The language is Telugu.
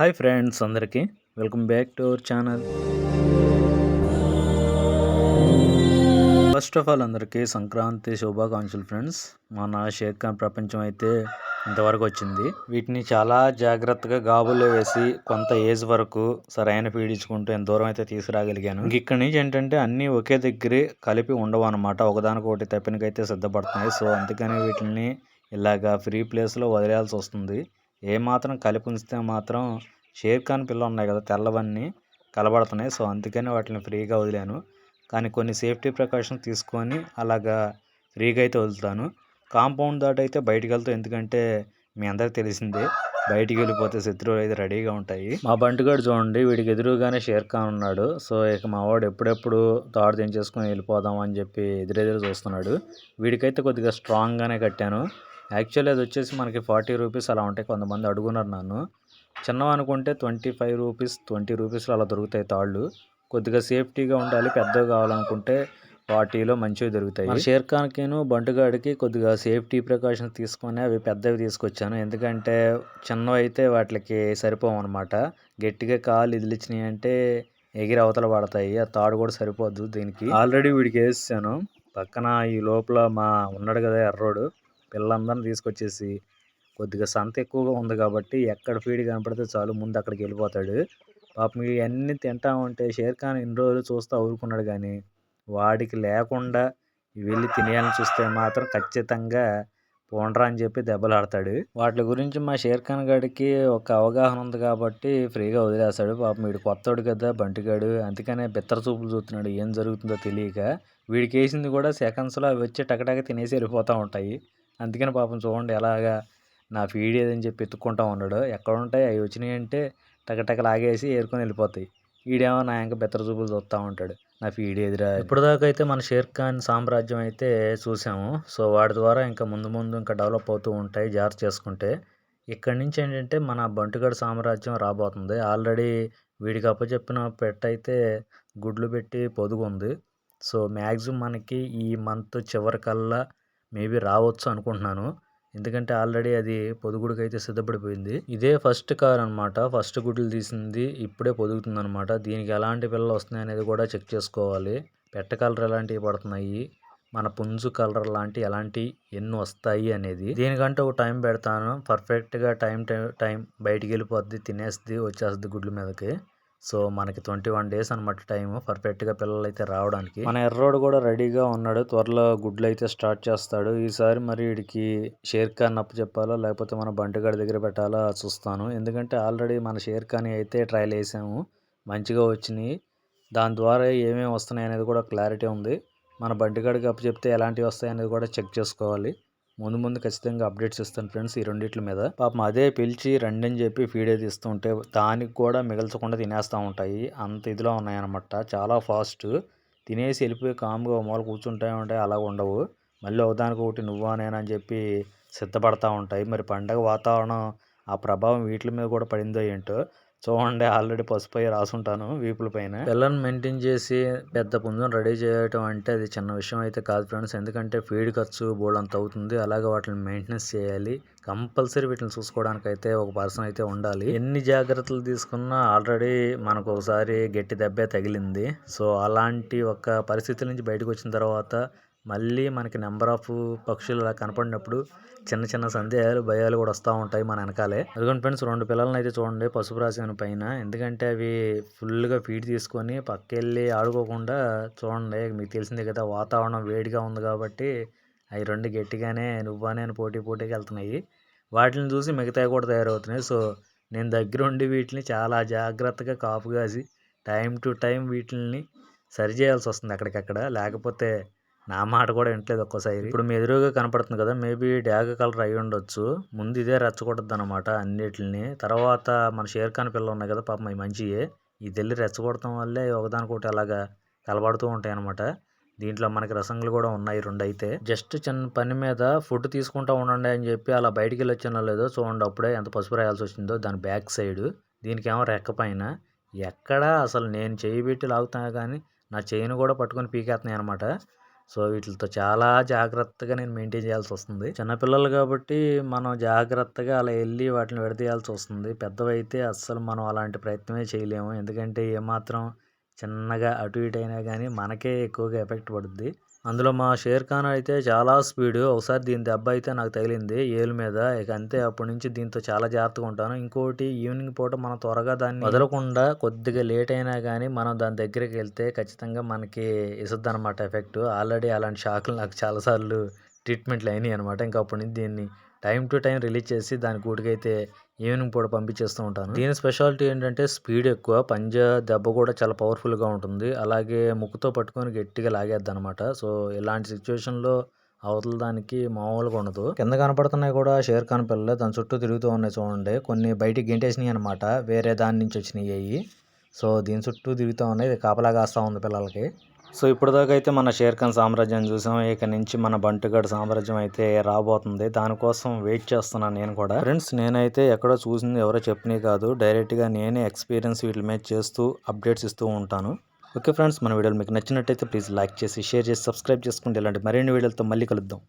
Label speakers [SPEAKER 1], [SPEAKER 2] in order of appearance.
[SPEAKER 1] హాయ్ ఫ్రెండ్స్ అందరికీ welcome back to our channel. First of all అందరికీ సంక్రాంతి శుభాకాంక్షలు ఫ్రెండ్స్. మన షేక్ ఖాన్ ప్రపంచం అయితే ఇంతవరకు వచ్చింది. వీటిని చాలా జాగ్రత్తగా గాబుల్లో వేసి కొంత ఏజ్ వరకు సరైన పీడించుకుంటూ ఎంత దూరం అయితే తీసుకురాగలిగాను. ఇంక నుంచి ఏంటంటే అన్నీ ఒకే దగ్గరే కలిపి ఉండవు అనమాట ఒకదానికొకటి తప్పినకైతే సిద్ధపడుతున్నాయి. సో అందుకని వీటిని ఇలాగా ఫ్రీ ప్లేస్లో వదిలేయాల్సి వస్తుంది. ఏ మాత్రం కలిపి ఉంచితే మాత్రం షేర్ ఖాన్ పిల్ల ఉన్నాయి కదా తెల్లవన్నీ కలబడుతున్నాయి. సో అందుకని వాటిని ఫ్రీగా వదిలాను. కానీ కొన్ని సేఫ్టీ ప్రికాషన్స్ తీసుకొని అలాగా ఫ్రీగా అయితే వదులుతాను. కాంపౌండ్ దాటి అయితే బయటికి వెళ్తాం ఎందుకంటే మీ అందరికి తెలిసిందే బయటికి వెళ్ళిపోతే శత్రువులు అయితే రెడీగా ఉంటాయి. మా బంటిగాడు చూడండి వీడికి ఎదురుగానే షేర్ ఖాన్ ఉన్నాడు. సో ఇక మా వాడు ఎప్పుడెప్పుడు తాడు తెంచేసుకొని వెళ్ళిపోదాం అని చెప్పి ఎదురెదురు చూస్తున్నాడు. వీడికైతే కొద్దిగా స్ట్రాంగ్గానే కట్టాను. యాక్చువల్లీ అది వచ్చేసి మనకి ఫార్టీ రూపీస్ అలా ఉంటాయి. కొంతమంది అడుగున్నారు నన్ను. చిన్నవి అనుకుంటే ట్వంటీ ఫైవ్ రూపీస్ ట్వంటీ రూపీస్లో అలా దొరుకుతాయి తాళ్ళు. కొద్దిగా సేఫ్టీగా ఉండాలి పెద్దవి కావాలనుకుంటే ఫార్టీలో మంచివి దొరుకుతాయి. షేర్ ఖాన్కిను బంటుగాడికి కొద్దిగా సేఫ్టీ ప్రికాషన్స్ తీసుకొని అవి పెద్దవి తీసుకొచ్చాను. ఎందుకంటే చిన్నవి అయితే వాటికి సరిపోవు అనమాట గట్టిగా కాలు ఇదిలిచ్చినాయి అంటే ఎగిరి అవతల పడతాయి. ఆ తాడు కూడా సరిపోద్దు దీనికి. ఆల్రెడీ వీడికి వేసాను పక్కన ఈ లోపల మా ఉన్నాడు కదా ఎర్రోడు. పిల్లలందరిని తీసుకొచ్చేసి కొద్దిగా సంత ఎక్కువగా ఉంది కాబట్టి ఎక్కడ ఫీడ్ కనపడితే చాలు ముందు అక్కడికి వెళ్ళిపోతాడు. పాపం ఇవన్నీ తింటా ఉంటే షేర్ ఖాన్ ఇన్ని రోజులు చూస్తూ ఊరుకున్నాడు కానీ వాడికి లేకుండా వెళ్ళి తినేయాలని చూస్తే మాత్రం ఖచ్చితంగా పోండ్రా అని చెప్పి దెబ్బలాడతాడు. వాటి గురించి మా షేర్ ఖాన్ ఒక అవగాహన ఉంది కాబట్టి ఫ్రీగా వదిలేస్తాడు. పాపం వీడు కొత్తోడు కదా బంటిగాడు. అందుకనే బిత్తర చూపులు చూస్తున్నాడు. ఏం జరుగుతుందో తెలియక వీడికి వేసింది కూడా సెకండ్స్లో అవి వచ్చి టకటక తినేసి వెళ్ళిపోతూ ఉంటాయి. అందుకని పాపం చూడండి ఎలాగా నా ఫీడ్ ఏదని చెప్పి ఎత్తుక్కుంటా ఉన్నాడు. ఎక్కడ ఉంటాయి? అవి వచ్చినాయి అంటే టకటక లాగేసి ఏరుకొని వెళ్ళిపోతాయి. ఈడేమో నా ఇంకా బెత్తర చూపులు చూస్తూ ఉంటాడు. నా ఫీడ్ ఎదురా ఇప్పటిదాకా అయితే మన షేర్ ఖాన్ సామ్రాజ్యం అయితే చూసాము. సో వాటి ద్వారా ఇంకా ముందు ముందు ఇంకా డెవలప్ అవుతూ ఉంటాయి జాగ్రత్త చేసుకుంటే. ఇక్కడి నుంచి ఏంటంటే మన బంటుగడ సామ్రాజ్యం రాబోతుంది. ఆల్రెడీ వీడికి అప్పచెప్పిన పెట్ట అయితే గుడ్లు పెట్టి పొదుగుంది. సో మ్యాక్సిమం మనకి ఈ మంత్ చివరికల్లా మేబీ రావచ్చు అనుకుంటున్నాను. ఎందుకంటే ఆల్రెడీ అది పొదుగుడికి అయితే సిద్ధపడిపోయింది. ఇదే ఫస్ట్ కార్ అనమాట ఫస్ట్ గుడ్లు తీసింది ఇప్పుడే పొదుగుతుంది అనమాట దీనికి ఎలాంటి పిల్లలు వస్తున్నాయి అనేది కూడా చెక్ చేసుకోవాలి. పెట్ట కలర్ ఎలాంటివి పడుతున్నాయి? మన పుంజు కలర్ లాంటి ఎలాంటి ఎన్ని వస్తాయి అనేది. దీనికంటే ఒక టైం పెడతాను. పర్ఫెక్ట్గా టైం టైం బయటికి వెళ్ళిపోద్ది తినేస్తుంది వచ్చేస్తుంది గుడ్ల మీదకి. సో మనకి ట్వంటీ వన్ డేస్ అనమాట టైం పర్ఫెక్ట్గా పిల్లలు అయితే రావడానికి. మన ఎర్రోడు కూడా రెడీగా ఉన్నాడు. త్వరలో గుడ్లు అయితే స్టార్ట్ చేస్తాడు. ఈసారి మరి వీడికి షేర్ ఖాన్ అప్పు చెప్పాలా? లేకపోతే మన బంటిగాడి దగ్గర పెట్టాలా? చూస్తాను. ఎందుకంటే ఆల్రెడీ మన షేర్ ఖాన్ అయితే ట్రయల్ వేసాము. మంచిగా వచ్చినాయి. దాని ద్వారా ఏమేమి వస్తున్నాయి అనేది కూడా క్లారిటీ ఉంది. మన బంటిగాడికి అప్పు చెప్తే ఎలాంటివి వస్తాయి అనేది కూడా చెక్ చేసుకోవాలి. ముందు ముందు ఖచ్చితంగా అప్డేట్స్ ఇస్తాను ఫ్రెండ్స్ ఈ రెండిట్ల మీద. పాపం అదే పిలిచి రండి అని చెప్పి ఫీడ్ అయితే ఇస్తుంటే దానికి కూడా మిగల్చకుండా తినేస్తూ ఉంటాయి. అంత ఇదిలో ఉన్నాయన్నమాట. చాలా ఫాస్ట్. తినేసి వెళ్ళిపోయి కామ్గా మూల కూర్చుంటాయి ఉంటాయి. అలా ఉండవు. మళ్ళీ ఒకదానికి ఒకటి నువ్వా నేనని చెప్పి సిద్ధపడతా ఉంటాయి. మరి పండగ వాతావరణం ఆ ప్రభావం వీటి మీద కూడా పడిందో ఏంటో చూడండి ఆల్రెడీ పసుపు అయ్యి రాసుంటాను వీపుల పైన. పిల్లల్ని మెయింటైన్ చేసి పెద్ద పుంజును రెడీ చేయటం అంటే అది చిన్న విషయం అయితే కాదు ఫ్రెండ్స్. ఎందుకంటే ఫీడ్ ఖర్చు బోల్డ్ అంత అవుతుంది. అలాగే వాటిని మెయింటెనెన్స్ చేయాలి. కంపల్సరీ వీటిని చూసుకోవడానికి అయితే ఒక పర్సన్ అయితే ఉండాలి. ఎన్ని జాగ్రత్తలు తీసుకున్నా ఆల్రెడీ మనకు ఒకసారి గట్టి దెబ్బే తగిలింది. సో అలాంటి ఒక పరిస్థితి నుంచి బయటకు వచ్చిన తర్వాత మళ్ళీ మనకి నెంబర్ ఆఫ్ పక్షులు అలా కనపడినప్పుడు చిన్న చిన్న సందేహాలు భయాలు కూడా వస్తూ ఉంటాయి మన వెనకాలే. అదిగోండి ఫ్రెండ్స్ రెండు పిల్లల్ని అయితే చూడండి. పసుపు రాసిన పైన. ఎందుకంటే అవి ఫుల్గా ఫీడ్ తీసుకొని పక్కెళ్ళి ఆడుకోకుండా చూడండి. మీకు తెలిసిందే కదా వాతావరణం వేడిగా ఉంది కాబట్టి అవి రెండు గట్టిగానే నువ్వా నేను పోటీ పోటీకి వెళ్తున్నాయి. వాటిని చూసి మిగతావి కూడా తయారవుతున్నాయి. సో నేను దగ్గరుండి వీటిని చాలా జాగ్రత్తగా కాపు కాసి టైం టు టైం వీటిని సరి చేయాల్సి వస్తుంది అక్కడికక్కడ. లేకపోతే నా మాట కూడా వింటలేదు ఒక్కోసారి. ఇప్పుడు మీ ఎదురుగా కనపడుతుంది కదా మేబీ డ్యాగ్ కలర్ అయి ఉండొచ్చు. ముందు ఇదే రెచ్చగొట్టద్దు అనమాట అన్నిటిని. తర్వాత మన షేర్ ఖాన్ పిల్లలు ఉన్నాయి కదా పాపం అవి మంచియే. ఈ తెల్లి రెచ్చగొడటం వల్లే ఒకదానికొకటి అలాగా కలబడుతూ ఉంటాయి అనమాట దీంట్లో మనకి రసంగులు కూడా ఉన్నాయి రెండు అయితే జస్ట్ చిన్న పని మీద ఫుడ్ తీసుకుంటా ఉండండి అని చెప్పి అలా బయటికి వెళ్ళి వచ్చినా లేదో చూడండి అప్పుడే ఎంత పసుపు రాయాల్సి వచ్చిందో దాని బ్యాక్ సైడ్. దీనికి ఏమో రెక్క పైన. ఎక్కడా అసలు నేను చేయి పెట్టి లాగుతాను కానీ నా చేయిని కూడా పట్టుకొని పీకేస్తున్నాయి అనమాట సో వీటితో చాలా జాగ్రత్తగా నేను మెయింటైన్ చేయాల్సి వస్తుంది. చిన్నపిల్లలు కాబట్టి మనం జాగ్రత్తగా అలా వెళ్ళి వాటిని విడదీయాల్సి వస్తుంది. పెద్దవైతే అస్సలు మనం అలాంటి ప్రయత్నమే చేయలేము. ఎందుకంటే ఏమాత్రం చిన్నగా అటు ఇటు అయినా కానీ మనకే ఎక్కువగా ఎఫెక్ట్ పడుద్ది. అందులో మా షేర్ ఖాన్ అయితే చాలా స్పీడు ఒకసారి దీని దెబ్బ అయితే నాకు తగిలింది ఏలు మీద. ఇక అంతే అప్పటి నుంచి దీంతో చాలా జాగ్రత్తగా ఉంటాను. ఇంకోటి ఈవినింగ్ పూట మనం త్వరగా దాన్ని వదలకుండా కొద్దిగా లేట్ అయినా కానీ మనం దాని దగ్గరికి వెళ్తే ఖచ్చితంగా మనకి ఇసుద్ది అనమాట ఎఫెక్ట్ ఆల్రెడీ అలాంటి షాకులు నాకు చాలాసార్లు ట్రీట్మెంట్లు అయినాయి అనమాట ఇంకా అప్పటి నుంచి దీన్ని టైం టు టైం రిలీజ్ చేసి దాని గుడికైతే ఈవినింగ్ పూట పంపించేస్తూ ఉంటాను. దీని స్పెషాలిటీ ఏంటంటే స్పీడ్ ఎక్కువ పంజ దెబ్బ కూడా చాలా పవర్ఫుల్గా ఉంటుంది. అలాగే ముక్కుతో పట్టుకొని గట్టిగా లాగేద్ది అనమాట సో ఇలాంటి సిచ్యువేషన్లో అవతల దానికి మామూలుగా ఉండదు. కింద కనపడుతున్నాయి కూడా షేర్ ఖాన్ పిల్లలు. దాని చుట్టూ తిరుగుతూ ఉన్నాయి చూడండి. కొన్ని బయటికి గెంటేసినాయి అనమాట వేరే దాని నుంచి వచ్చినాయి అవి సో దీని చుట్టూ తిరుగుతూ ఉన్నాయి. ఇది కాపలా ఉంది పిల్లలకి. సో ఇప్పటిదాకా అయితే మన షేర్ఖాన్ సామ్రాజ్యం చూసాం. ఇక నుంచి మన బంటుగడ్ సామ్రాజ్యం అయితే రాబోతుంది. దానికోసం వెయిట్ చేస్తున్నాను నేను కూడా. ఫ్రెండ్స్ నేనైతే ఎక్కడో చూసింది ఎవరో చెప్పినవి కాదు. డైరెక్ట్గా నేనే ఎక్స్పీరియన్స్ వీటి మీద చేస్తూ అప్డేట్స్ ఇస్తూ ఉంటాను. ఓకే ఫ్రెండ్స్ మన వీడియోలు మీకు నచ్చినట్టయితే ప్లీజ్ లైక్ చేసి షేర్ చేసి సబ్స్క్రైబ్ చేసుకుంటే ఇలాంటి మరిన్ని వీడియోలతో మళ్ళీ కలుద్దాం.